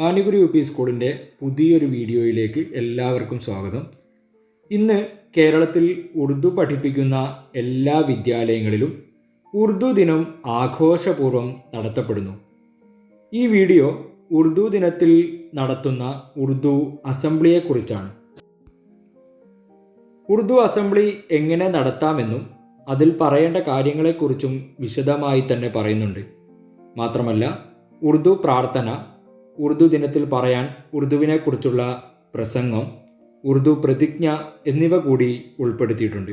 മാനിഗുരു U P സ്കൂളിന്റെ പുതിയൊരു വീഡിയോയിലേക്ക് എല്ലാവർക്കും സ്വാഗതം. ഇന്ന് കേരളത്തിൽ ഉറുദു പഠിപ്പിക്കുന്ന എല്ലാ വിദ്യാലയങ്ങളിലും ഉറുദു ദിനം ആഘോഷപൂർവം നടത്തപ്പെടുന്നു. ഈ വീഡിയോ ഉറുദു ദിനത്തിൽ നടത്തുന്ന ഉറുദു അസംബ്ലിയെക്കുറിച്ചാണ്. ഉറുദു അസംബ്ലി എങ്ങനെ നടത്താമെന്നും അതിൽ പറയേണ്ട കാര്യങ്ങളെക്കുറിച്ചും വിശദമായി തന്നെ പറയുന്നുണ്ട്. മാത്രമല്ല ഉറുദു പ്രാർത്ഥന ഉറുദു ദിനത്തിൽ പറയാൻ ഉറുദുവിനെക്കുറിച്ചുള്ള പ്രസംഗം ഉറുദു പ്രതിജ്ഞ എന്നിവ കൂടി ഉൾപ്പെടുത്തിയിട്ടുണ്ട്.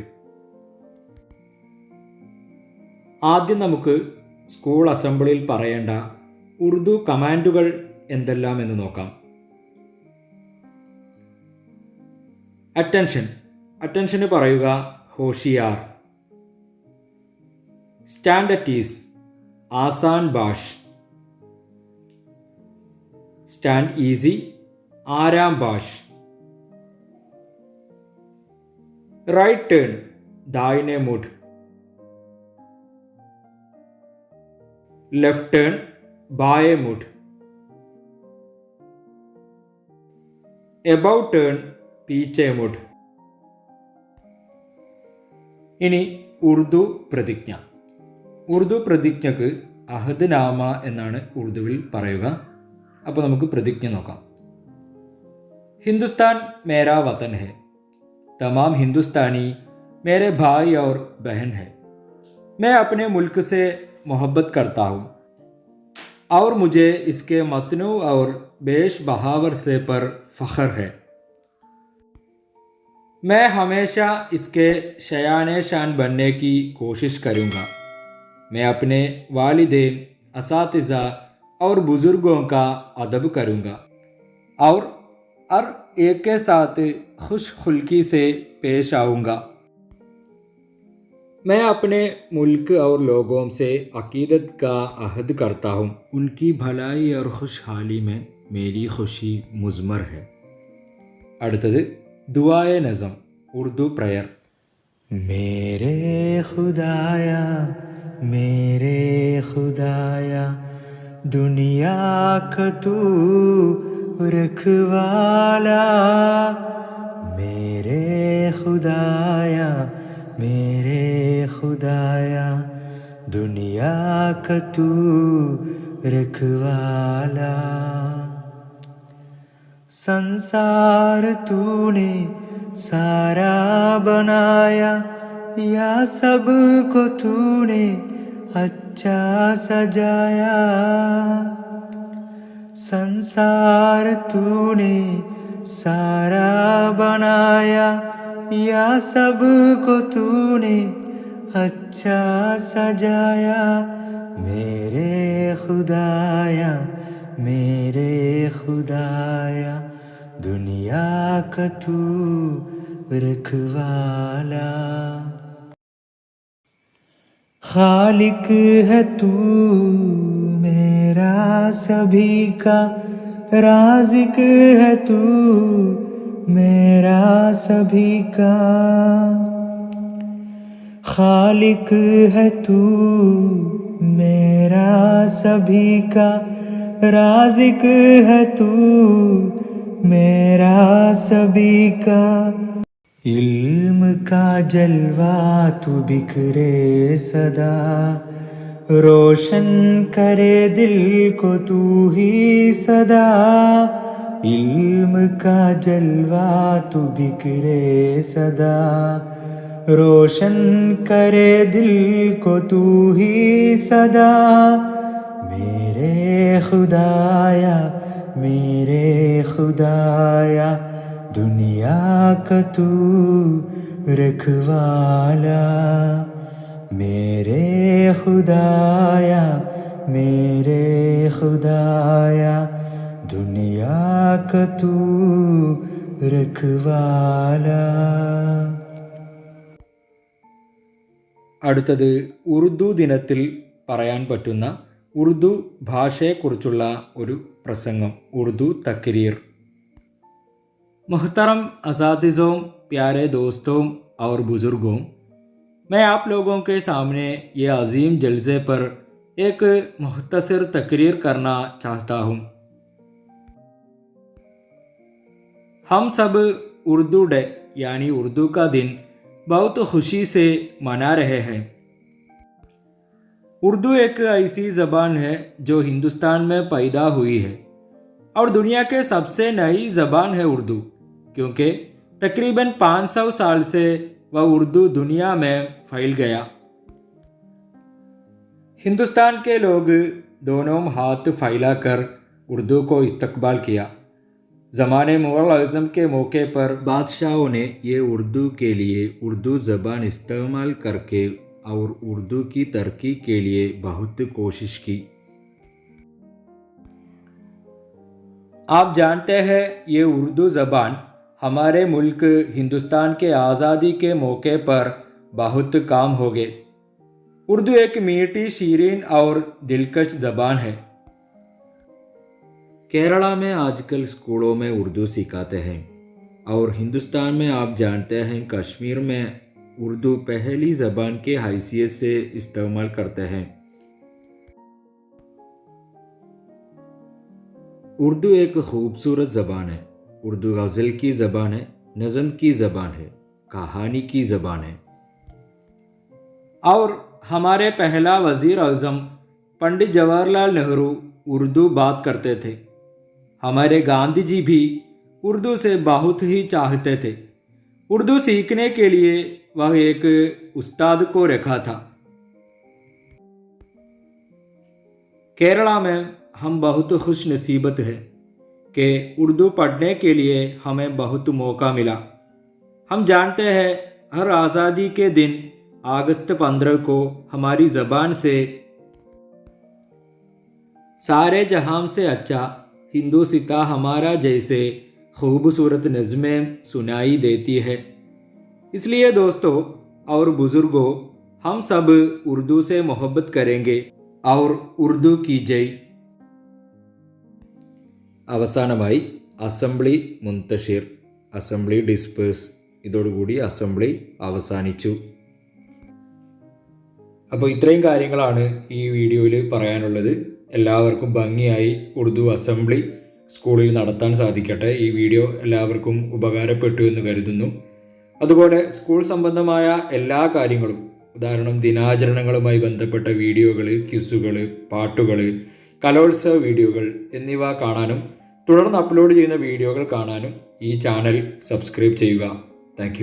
ആദ്യം നമുക്ക് സ്കൂൾ അസംബ്ലിയിൽ പറയേണ്ട ഉറുദു കമാൻഡുകൾ എന്തെല്ലാം എന്ന് നോക്കാം. അറ്റൻഷൻ. അറ്റൻഷന് പറയുക ഹോഷിയാർ. സ്റ്റാൻഡ് അറ്റ് ഈസ് ആസാൻ ബാഷ്. സ്റ്റാൻഡ് ഈസി ആരാം ബാഷ് റൈറ്റ് ടേൺ ദായിനെ മുഡ് ലെഫ്റ്റ് ടേൺ ബായെ മുഡ് എബൌട്ട് ടേൺ പീച്ചെ മുഡ് ഇനി ഉറുദു പ്രതിജ്ഞ. ഉറുദു പ്രതിജ്ഞക്ക് അഹദ് നാമ എന്നാണ് ഉറുദുവിൽ പറയുക. അപ്പോൾ നമുക്ക് പ്രതിജ്ഞ നോക്കാം ഹിന്ദുസ്ഥാൻ മേരാ വതൻ ഹെ തമാം ഹിന്ദുസ്ഥാനി मेरे भाई और बहन है मैं अपने मुल्क से मोहब्बत करता हूँ और मुझे इसके मतनू और बेश बहावर से पर फ़ख्र है मैं हमेशा इसके शयान शान बनने की कोशिश करूँगा मैं अपने वालिदेन इस और बुज़ुर्गों का अदब करूँगा और हर एक के साथ खुश खुल्की से पेश आऊँगा मैं अपने मुल्क और लोगों से अकीदत का अहद करता हूँ उनकी भलाई और खुशहाली में मेरी खुशी मुजमर है അടുത്തത് ദുആയ നസം ഉറുദു പ്രയർ मेरे खुदाया मेरे खुदाया दुनिया का तू रखवाला। मेरे खुदाया मेरे खुदाया, दुनिया का तू रखवाला। संसार तूने सारा बनाया, या सबको तूने अच्छा सजाया। संसार तूने सारा बनाया। या सबको तूने अच्छा सजाया। मेरे खुदाया मेरे खुदाया, दुनिया का तू रखवाला। खालिक है तू मेरा सभी का, राजिक है तू मेरा सभी का। खालिक है तू मेरा सभी का, राजिक है तू मेरा सभी का। इल्म का जलवा तू बिखरे सदा। रोशन करे दिल को तू ही सदा। इल्म का जलवा तू बिखरे सदा। रोशन करे दिल को तू ही सदा। मेरे खुदाया मेरे खुदाया दुनिया का तू रखवाला मेरे खुदाया मेरे खुदाया दुनिया का तू रखवाला അടുത്തത് ഉറുദു ദിനത്തിൽ പറയാൻ പറ്റുന്ന ഉറുദു ഭാഷയെക്കുറിച്ചുള്ള ഒരു പ്രസംഗം ഉറുദു തക്രീർ मोहतरम असातिज़ों, प्यारे दोस्तों और बुज़ुर्गों, मैं आप लोगों के सामने ये अजीम जलसे पर एक मुख्तसर तकरीर करना चाहता हूँ। हम सब उर्दू डे, यानी उर्दू का दिन, बहुत खुशी से मना रहे हैं। उर्दू एक ऐसी ज़बान है जो हिंदुस्तान में पैदा हुई है और दुनिया के सबसे नई ज़बान है उर्दू। क्योंकि तकरीबन 500 साल से वह उर्दू दुनिया में फैल गया। हिंदुस्तान के लोग दोनों हाथ फैलाकर उर्दू को इस्तकबाल किया। ज़माने मुग़ल के मौके पर बादशाहों ने ये उर्दू के लिए उर्दू ज़बान इस्तेमाल करके और उर्दू की तरक्की के लिए बहुत कोशिश की। आप जानते हैं ये उर्दू ज़बान हमारे मुल्क हिंदुस्तान के आज़ादी के मौके पर बहुत काम हो गए। उर्दू एक मीठी शीरीन और दिलकश ज़बान है। केरला में आजकल स्कूलों में उर्दू सिखाते हैं और हिंदुस्तान में आप जानते हैं कश्मीर में उर्दू पहली ज़बान के हैसियत से इस्तेमाल करते हैं। उर्दू एक खूबसूरत ज़बान है। उर्दू गज़ल की ज़बान है, नज़म की ज़बान है, कहानी की ज़बान है। और हमारे पहला वज़ीर अज़म पंडित जवाहरलाल नेहरू उर्दू बात करते थे। हमारे गांधी जी भी उर्दू से बहुत ही चाहते थे। उर्दू सीखने के लिए वह एक उस्ताद को रखा था। केरला में हम बहुत खुश नसीबत है। कि उर्दू पढ़ने के लिए हमें बहुत मौका मिला। हम जानते हैं, हर आज़ादी के दिन, अगस्त पंद्रह को हमारी ज़बान से, सारे जहाँ से अच्छा हिंदू सिता हमारा जैसे खूबसूरत नज़में सुनाई देती है। इसलिए दोस्तों और बुज़ुर्गों, हम सब उर्दू से मोहब्बत करेंगे और उर्दू की जय। അവസാനമായി അസംബ്ലി മുൻതഷീർ അസംബ്ലി ഡിസ്പേഴ്സ് ഇതോടുകൂടി അസംബ്ലി അവസാനിച്ചു. അപ്പോൾ ഇത്രയും കാര്യങ്ങളാണ് ഈ വീഡിയോയിൽ പറയാനുള്ളത്. എല്ലാവർക്കും ഭംഗിയായി ഉറുദു അസംബ്ലി സ്കൂളിൽ നടത്താൻ സാധിക്കട്ടെ. ഈ വീഡിയോ എല്ലാവർക്കും ഉപകാരപ്പെട്ടു എന്ന് കരുതുന്നു. അതുപോലെ സ്കൂൾ സംബന്ധമായ എല്ലാ കാര്യങ്ങളും ഉദാഹരണം ദിനാചരണങ്ങളുമായി ബന്ധപ്പെട്ട വീഡിയോകൾ ക്യുസുകൾ പാട്ടുകൾ കലോത്സവ വീഡിയോകൾ എന്നിവ കാണാനും തുടർന്ന് അപ്ലോഡ് ചെയ്യുന്ന വീഡിയോകൾ കാണാനും ഈ ചാനൽ സബ്സ്ക്രൈബ് ചെയ്യുക. താങ്ക്